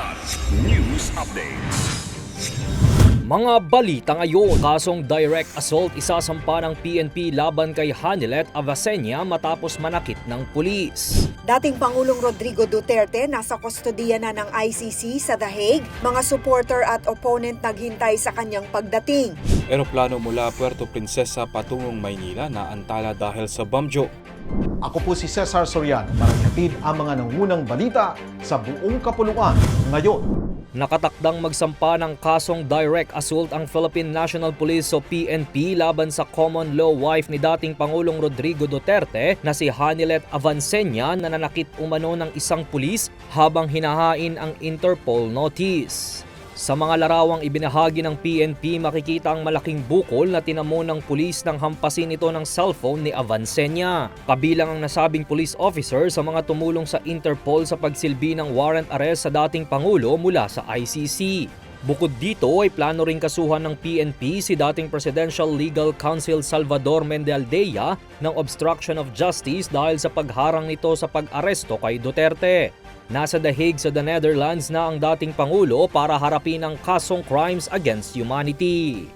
Ulat News Updates. Mga balita ngayon, kasong direct assault isasampa ng PNP laban kay Hanilet Avasenya matapos manakit ng pulis. Dating Pangulong Rodrigo Duterte nasa kustodiya na ng ICC sa The Hague. Mga supporter at opponent naghintay sa kanyang pagdating. Eroplano mula Puerto Princesa patungong Maynila na antala dahil sa bomjo. Ako po si Cesar Soriano para ihatid ang mga nangunang balita sa buong kapuluan ngayon. Nakatakdang magsampa ng kasong direct assault ang Philippine National Police o PNP laban sa common law wife ni dating Pangulong Rodrigo Duterte na si Hanilet Avancenia na nanakit umano ng isang pulis habang hinahain ang Interpol notice. Sa mga larawang ibinahagi ng PNP, makikita ang malaking bukol na tinamo ng pulis nang hampasin ito ng cellphone ni Avancenia. Kabilang ang nasabing police officer sa mga tumulong sa Interpol sa pagsilbi ng warrant arrest sa dating Pangulo mula sa ICC. Bukod dito ay plano ring kasuhan ng PNP si dating Presidential Legal Counsel Salvador Mendealdea ng obstruction of justice dahil sa pagharang nito sa pag-aresto kay Duterte. Nasa The Hague sa the Netherlands na ang dating Pangulo para harapin ang kasong crimes against humanity.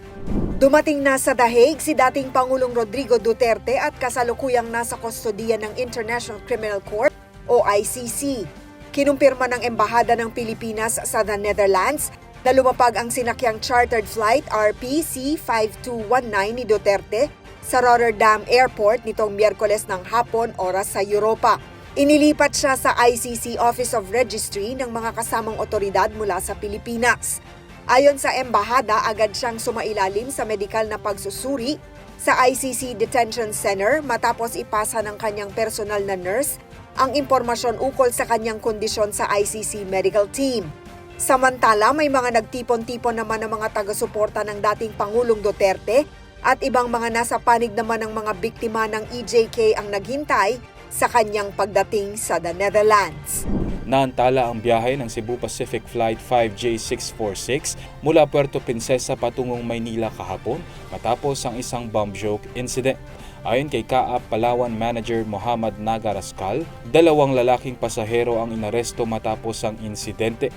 Dumating na sa The Hague si dating Pangulong Rodrigo Duterte at kasalukuyang nasa kustodiya ng International Criminal Court o ICC. Kinumpirma ng Embahada ng Pilipinas sa the Netherlands na lumapag ang sinakyang chartered flight RPC-5219 ni Duterte sa Rotterdam Airport nitong Miyerkules ng hapon oras sa Europa. Inilipat siya sa ICC Office of Registry ng mga kasamang otoridad mula sa Pilipinas. Ayon sa embahada, agad siyang sumailalim sa medikal na pagsusuri sa ICC Detention Center matapos ipasa ng kanyang personal na nurse ang impormasyon ukol sa kanyang kondisyon sa ICC medical team. Samantala, may mga nagtipon-tipon naman ng mga taga-suporta ng dating Pangulong Duterte at ibang mga nasa panig naman ng mga biktima ng EJK ang naghintay sa kanyang pagdating sa the Netherlands. Naantala ang biyahe ng Cebu Pacific Flight 5J646 mula Puerto Princesa patungong Maynila kahapon matapos ang isang bomb joke incident. Ayon kay Kaap Palawan Manager Muhammad Naga Rascal, dalawang lalaking pasahero ang inaresto matapos ang insidente.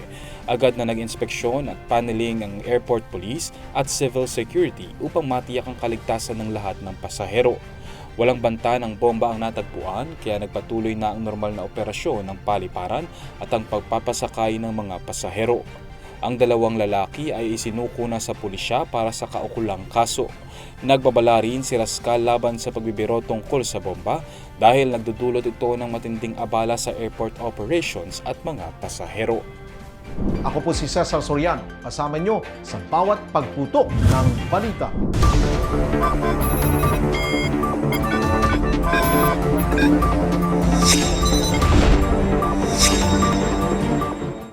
Agad na nag-inspeksyon at paneling ang airport police at civil security upang matiyak ang kaligtasan ng lahat ng pasahero. Walang banta ng bomba ang natagpuan kaya nagpatuloy na ang normal na operasyon ng paliparan at ang pagpapasakay ng mga pasahero. Ang dalawang lalaki ay isinuko na sa pulisya para sa kaukulang kaso. Nagbabala rin si Rascal laban sa pagbibiro tungkol sa bomba dahil nagdudulot ito ng matinding abala sa airport operations at mga pasahero. Ako po si Cesar Soriano, kasama nyo sa bawat pagputok ng balita.